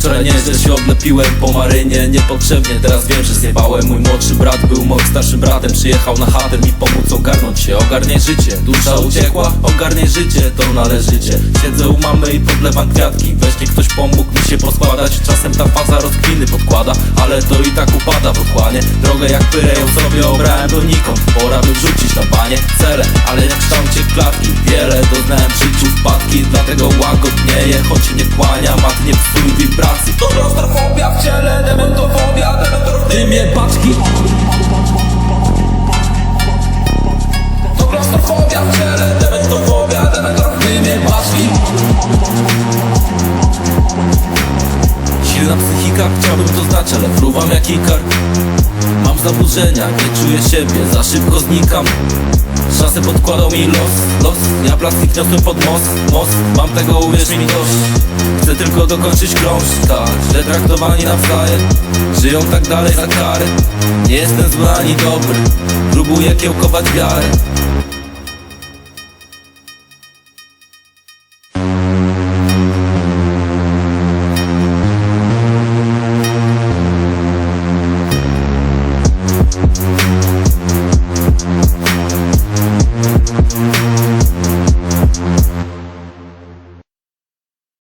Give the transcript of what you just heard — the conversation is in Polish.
Wczoraj nieźle się odlepiłem po marynie Niepotrzebnie, teraz wiem, że zjebałem. Mój młodszy brat był moim starszym bratem Przyjechał na chatę mi pomóc ogarnąć się. Ogarniaj życie, dusza uciekła Ogarniaj życie, to należycie. Siedzę u mamy i podlewam kwiatki Weź nie ktoś pomógł mi się poskładać. Czasem ta faza rozkwiny podkłada Ale to i tak upada w otchłanie Drogę jak pyrę ją sobie obrałem donikąd Pora by wrzucić na panie. Cele Ale jak kształcie klatki Wiele doznałem w życiu wpadki Dlatego łagodnieję, choć nie kłania Mat nie dymie paczki To klaustrofobia w ciele, dementofobia, dementor w dymie paczki Silna psychika, chciałbym to znać, ale fruwam jak ikar Mam zaburzenia, nie czuję siebie, za szybko znikam. Szansę podkładał mi los, los plastik niosłem pod most, most. Mam tego, uwierz mi dość. Chcę tylko dokończyć krążka Źle traktowani nawzajem Żyją tak dalej za karę. Nie jestem zły ani dobry. Próbuję kiełkować wiarę